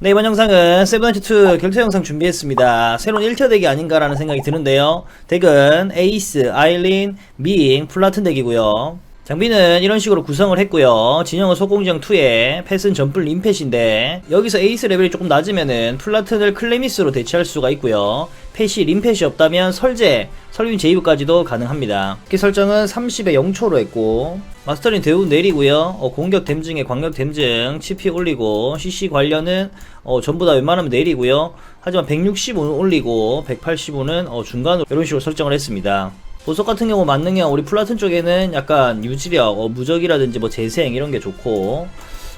네, 이번 영상은 세븐나이트2 결투 영상 준비했습니다. 새로운 1티어 덱이 아닌가라는 생각이 드는데요. 덱은 에이스, 아일린, 미잉, 플라튼 덱이고요. 장비는 이런 식으로 구성을 했고요. 진영은 속공지형 2에 펫은 전풀 림펫인데 여기서 에이스 레벨이 조금 낮으면은 플라튼을 클레미스로 대체할 수가 있고요. 펫이 림펫이 없다면 설제, 설윈 제이브까지도 가능합니다. 이 설정은 30에 0초로 했고 마스터링 대우 내리고요. 어, 공격 댐증에 광역 댐증, 치피 올리고 CC 관련은 어, 전부 다 웬만하면 내리고요. 하지만 165는 올리고 185는 어, 중간으로 이런 식으로 설정을 했습니다. 보석 같은 경우 만능형 우리 플라튼 쪽에는 약간 유지력, 어, 무적이라든지 뭐 재생 이런 게 좋고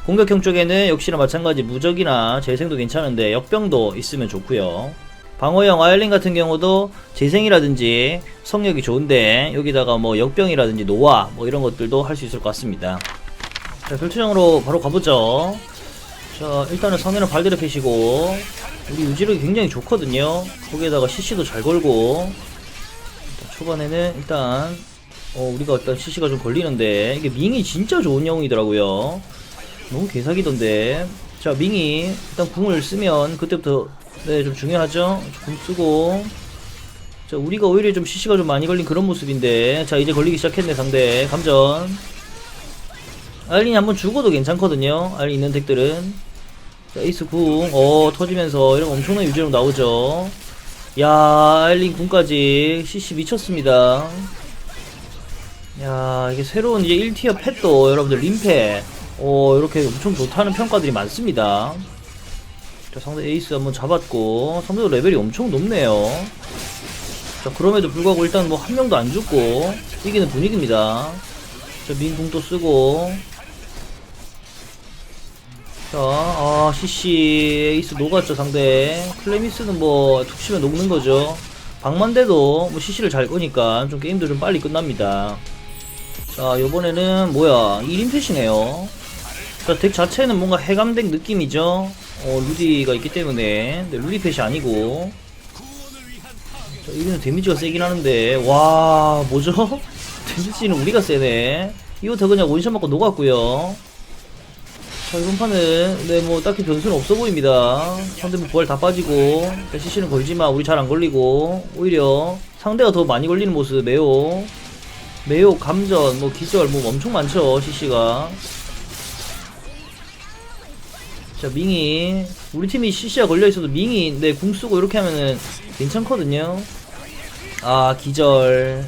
공격형 쪽에는 역시나 마찬가지 무적이나 재생도 괜찮은데 역병도 있으면 좋고요. 방어형 아일린 같은 경우도 재생이라든지 성력이 좋은데 여기다가 뭐 역병이라든지 노화 뭐 이런 것들도 할 수 있을 것 같습니다. 자 결투장으로 바로 가보죠. 자 일단은 성에는 발대를 패시고 우리 유지력이 굉장히 좋거든요. 거기에다가 CC도 잘 걸고 자, 초반에는 일단 어, 우리가 일단 CC가 좀 걸리는데 이게 밍이 진짜 좋은 영웅이더라고요. 너무 개사기던데. 자 밍이 일단 궁을 쓰면 그때부터 네 좀 중요하죠. 궁 쓰고. 자 우리가 오히려 좀 CC가 좀 많이 걸린 그런 모습인데. 자 이제 걸리기 시작했네 상대. 감전. 알린이 한번 죽어도 괜찮거든요. 알린 있는 덱들은. 자 에이스 궁 어 터지면서 이런 엄청난 유지력 나오죠. 야 알린 궁까지 CC 미쳤습니다. 야 이게 새로운 이제 1티어 펫도 여러분들 림펫. 어 이렇게 엄청 좋다는 평가들이 많습니다 자 상대 에이스 한번 잡았고 상대도 레벨이 엄청 높네요. 자 그럼에도 불구하고 일단 뭐 한 명도 안 죽고 이기는 분위기입니다. 자 민궁도 쓰고. 자 아 CC 에이스 녹았죠 상대. 클레미스는 뭐 툭 치면 녹는 거죠. 방만대도 뭐 CC를 잘 끄니까 좀 게임도 좀 빨리 끝납니다. 자 요번에는 뭐야 1인 펫이네요. 자 덱 자체는 뭔가 해감덱 느낌이죠 어 루디가 있기 때문에. 근데 루디 펫이 아니고. 자, 이거는 데미지가 세긴 하는데. 와 뭐죠? 데미지는 우리가 세네. 이거 더 그냥 원샷 맞고 녹았고요. 자 이번 판은 네뭐 딱히 변수는 없어 보입니다. 상대 뭐 부활 다 빠지고 CC는 걸지만 우리 잘 안 걸리고 오히려 상대가 더 많이 걸리는 모습 매우. 매우 감전 뭐 기절 뭐 엄청 많죠 CC가 자 밍이. 우리 팀이 CC가 걸려있어도 밍이 네궁 쓰고 이렇게 하면은 괜찮거든요. 아 기절.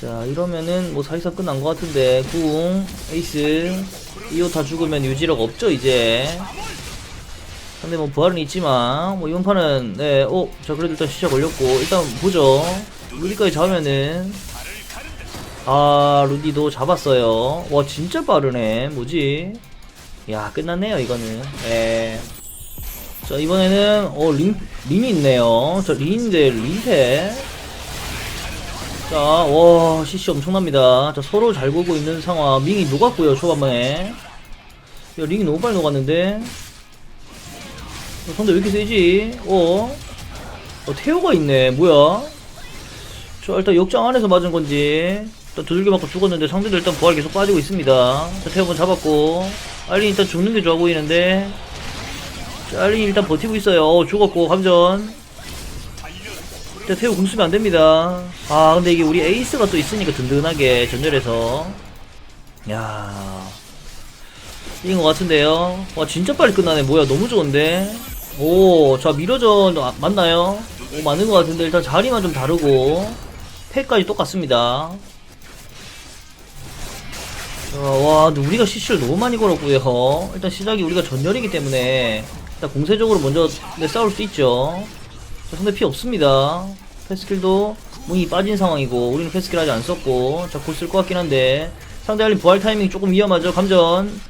자 이러면은 뭐 사실상 끝난 것 같은데. 궁 에이스. 이거 다 죽으면 유지력 없죠 이제. 근데 뭐 부활은 있지만 뭐 이번 판은 네어자 그래도 일단 CC가 걸렸고. 일단 보죠. 루디까지 잡으면은. 아 루디도 잡았어요. 와 진짜 빠르네. 뭐지 야 끝났네요 이거는. 예. 자 이번에는 어 린, 린이 있네요. 저 린인데 린패 자와 CC 엄청납니다. 자 서로 잘 보고 있는 상황. 밍이 녹았고요 초반만에. 야 링이 너무 빨리 녹았는데. 어, 상대 왜 이렇게 세지? 어? 어 태호가 있네. 뭐야? 저 일단 역장 안에서 맞은 건지. 일단 두들겨 맞고 죽었는데 상대도 일단 부활 계속 빠지고 있습니다. 자 태호군 잡았고 알린 일단 죽는 게 좋아 보이는데. 자, 알린 일단 버티고 있어요. 어, 죽었고 감전. 자 태호 궁 쓰면 안됩니다. 아 근데 이게 우리 에이스가 또 있으니까 든든하게 전멸해서. 야. 이긴 것 같은데요? 와 진짜 빨리 끝나네. 뭐야 너무 좋은데? 오자 미러전 아, 맞나요? 오 맞는 것 같은데. 일단 자리만 좀 다르고. 패까지 똑같습니다. 자, 와, 근데 우리가 CC를 너무 많이 걸었고요. 일단 시작이 우리가 전열이기 때문에 일단 공세적으로 먼저 네, 싸울 수 있죠. 자, 상대 피 없습니다. 패스킬도 문이 빠진 상황이고 우리는 패스킬 아직 안 썼고 자, 곧쓸것 같긴 한데 상대 알린 부활 타이밍 조금 위험하죠. 감전.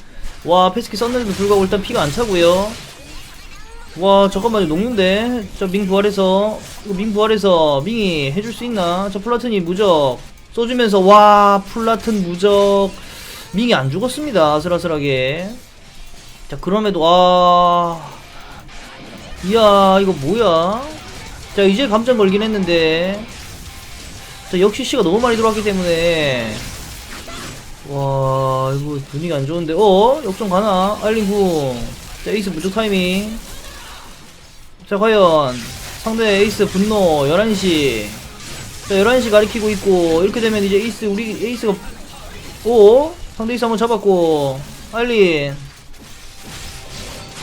와, 패스킬 썼는데도 불구하고 일단 피가 안 차고요. 와, 잠깐만요. 녹는데. 자, 밍 부활해서 이거 밍 부활해서 밍이 해줄 수 있나? 자, 플라튼이 무적 써주면서 와, 플라튼 무적 밍이 안 죽었습니다. 아슬아슬하게. 자, 그럼에도, 와. 이야, 이거 뭐야? 자, 이제 감정 걸긴 했는데. 자, 역시 씨가 너무 많이 들어왔기 때문에. 와, 이거 분위기 안 좋은데. 어? 역전 가나? 알린궁. 자, 에이스 무적 타이밍. 자, 과연 상대 에이스 분노 11시. 자, 11시 가리키고 있고, 이렇게 되면 이제 에이스, 우리 에이스가, 오? 상대 에이스 한번 잡았고, 알린.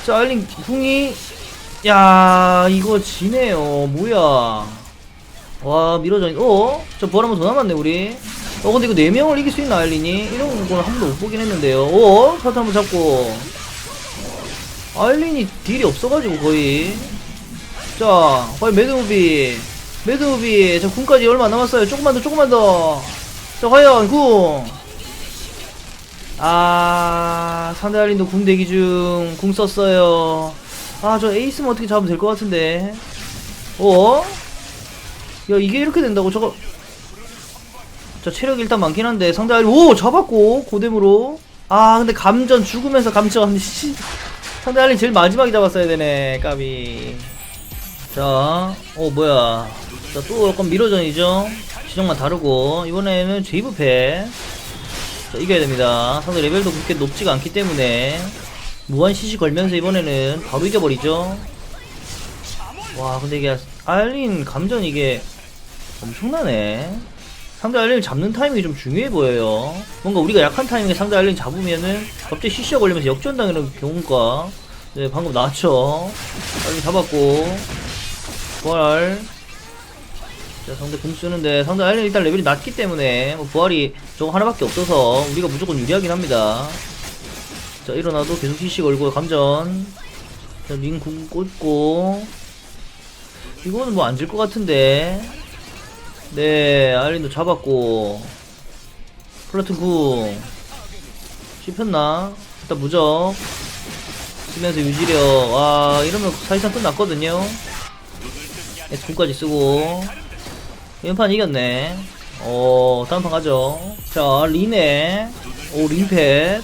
자, 알린 궁이, 야, 이거 지네요. 뭐야. 와, 밀어져 있, 어? 저 부활 한번 더 남았네, 우리. 어, 근데 이거 4명을 이길 수 있나, 알린이? 이런 건한 번도 못 보긴 했는데요. 어? 사트 한번 잡고. 알린이 딜이 없어가지고, 거의. 자, 과연 매드무비. 매드무비. 자, 궁까지 얼마 안 남았어요. 조금만 더, 조금만 더. 자, 과연 궁. 아, 상대 알린도 궁 대기 중. 궁 썼어요. 아, 저 에이스면 어떻게 잡으면 될 것 같은데. 어? 야, 이게 이렇게 된다고? 저거. 자, 체력 일단 많긴 한데, 상대 알린, 오! 잡았고, 고뎀으로. 아, 근데 감전 죽으면서 감전. 씨. 상대 알린 제일 마지막에 잡았어야 되네, 까비. 자, 어, 뭐야. 자, 또 약간 미러전이죠? 지정만 다르고, 이번에는 제이브패. 자, 이겨야 됩니다. 상대 레벨도 그렇게 높지가 않기 때문에, 무한 CC 걸면서 이번에는 바로 이겨버리죠. 와, 근데 이게, 알린 감전 이게 엄청나네. 상대 알린을 잡는 타이밍이 좀 중요해 보여요. 뭔가 우리가 약한 타이밍에 상대 알린 잡으면은 갑자기 CC가 걸리면서 역전당하는 경우가 네, 방금 나왔죠. 알린 잡았고, 부활. 자, 상대 공 쓰는데 상대 알린 일단 레벨이 낮기 때문에 뭐 부활이 저거 하나밖에 없어서 우리가 무조건 유리하긴 합니다. 자, 일어나도 계속 CC 걸고 감전. 자, 민궁 꽂고. 이거는 뭐 안 질 것 같은데. 네, 알린도 잡았고. 플라튼 궁. 씹혔나? 일단 무적. 쓰면서 유지력. 와, 이러면 사실상 끝났거든요. S 궁까지 쓰고. 이번 판 이겼네. 어, 다음 판 가죠. 자, 리네. 오, 링펫.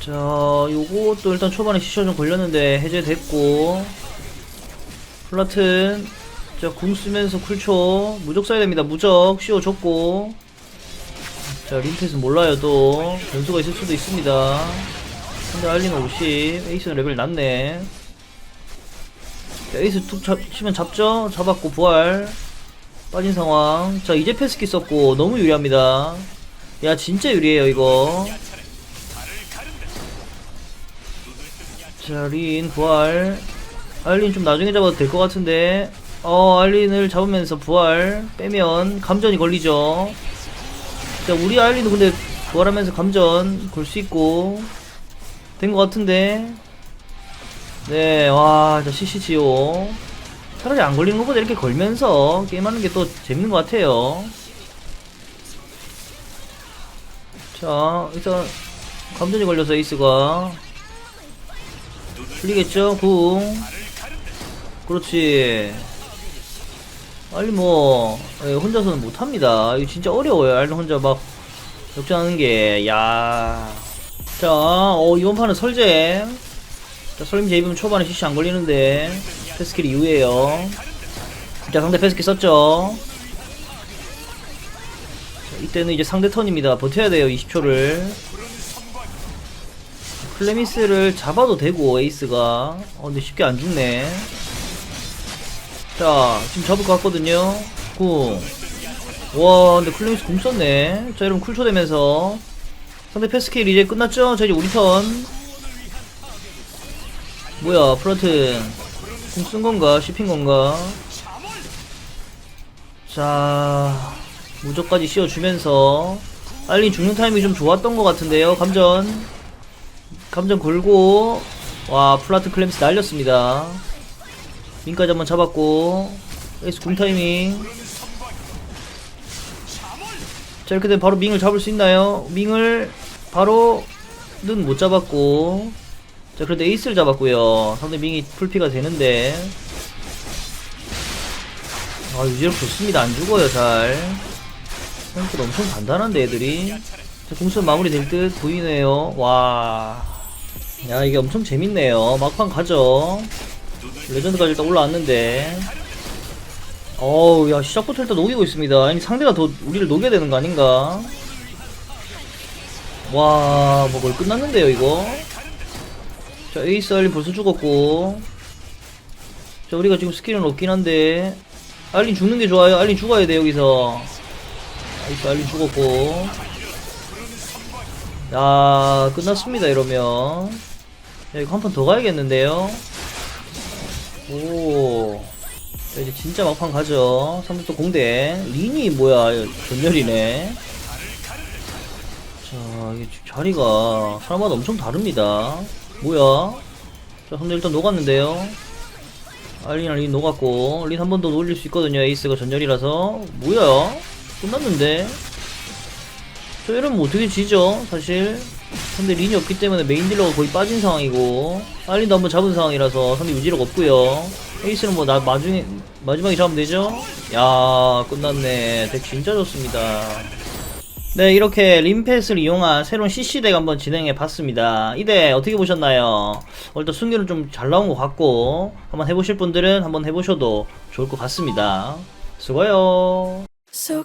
자, 요것도 일단 초반에 시셔 좀 걸렸는데 해제됐고. 플라튼. 자, 궁 쓰면서 쿨초. 무적 써야 됩니다. 무적. 씌워 줬고. 자, 림펫은 몰라요, 또. 변수가 있을 수도 있습니다. 근데 알리는 50. 에이스는 레벨 낮네. 자, 에이스 툭 잡, 치면 잡죠? 잡았고, 부활. 빠진 상황. 자, 이제 패스키 썼고, 너무 유리합니다. 야, 진짜 유리해요, 이거. 자, 린, 부활. 알린 좀 나중에 잡아도 될 것 같은데. 어, 알린을 잡으면서 부활 빼면 감전이 걸리죠. 자, 우리 알린도 근데 부활하면서 감전 걸 수 있고. 된 것 같은데. 네, 와, 자, CCGO. 차라리 안 걸리는 것보다 이렇게 걸면서 게임하는 게 또 재밌는 것 같아요. 자, 일단, 감전이 걸려서 에이스가. 풀리겠죠? 궁. 그렇지. 알리 뭐, 예, 혼자서는 못합니다. 이거 진짜 어려워요. 알리 혼자 막, 역전하는 게, 야 자, 어, 이번 판은 설제. 자, 설림 제이브면 초반에 CC 안 걸리는데, 패스킬 이후에요. 자, 상대 패스킬 썼죠. 자, 이때는 이제 상대 턴입니다. 버텨야 돼요, 20초를. 클레미스를 잡아도 되고, 에이스가. 어, 근데 쉽게 안 죽네. 자, 지금 잡을 것 같거든요. 궁. 와, 근데 클레미스 궁 썼네. 자, 여러분 쿨초 되면서. 상대 패스킬 이제 끝났죠? 자, 이제 우리 턴. 뭐야, 프런트. 궁쓴 건가? 씹힌 건가? 자, 무적까지 씌워주면서. 알린 죽는 타이밍이 좀 좋았던 것 같은데요. 감전. 감전 걸고. 와, 플라트 클램스 날렸습니다. 민까지 한번 잡았고. 에이스 궁 타이밍. 자, 이렇게 되면 바로 밍을 잡을 수 있나요? 밍을 바로는 못 잡았고. 자, 그래도 에이스를 잡았고요. 상대 밍이 풀피가 되는데. 아, 유지력 좋습니다. 안 죽어요, 잘. 생각보다 엄청 단단한데, 애들이. 자, 공수 마무리 될 듯 보이네요. 와. 야, 이게 엄청 재밌네요. 막판 가죠. 레전드까지 일단 올라왔는데. 어우, 야, 시작부터 일단 녹이고 있습니다. 아니, 상대가 더 우리를 녹여야 되는 거 아닌가? 와, 뭐, 뭘 끝났는데요, 이거? 자 에이스 알린 벌써 죽었고. 자 우리가 지금 스킬은 없긴 한데. 알린 죽는 게 좋아요. 알린 죽어야 돼 여기서. 에이스 알린 죽었고. 야 끝났습니다 이러면. 야 이거 한 판 더 가야겠는데요? 오. 자, 이제 진짜 막판 가죠. 3부터 공대. 린이 뭐야 전멸이네. 자 이게 자리가 사람마다 엄청 다릅니다 뭐야? 자 근데 일단 녹았는데요. 알린 알린 녹았고 린 한 번 더 올릴 수 있거든요 에이스가 전멸이라서. 뭐야? 끝났는데? 저 이러면 뭐 어떻게 지죠 사실? 근데 린이 없기 때문에 메인 딜러가 거의 빠진 상황이고 알린도 한번 잡은 상황이라서 상대 유지력 없고요. 에이스는 뭐 나 마중에 마지막에 잡으면 되죠? 야 끝났네. 덱 진짜 좋습니다 네 이렇게 림패스를 이용한 새로운 CC덱 한번 진행해 봤습니다. 이 덱 어떻게 보셨나요? 어, 일단 승률은 좀 잘 나온 것 같고 한번 해보실 분들은 한번 해보셔도 좋을 것 같습니다. 수고해요. So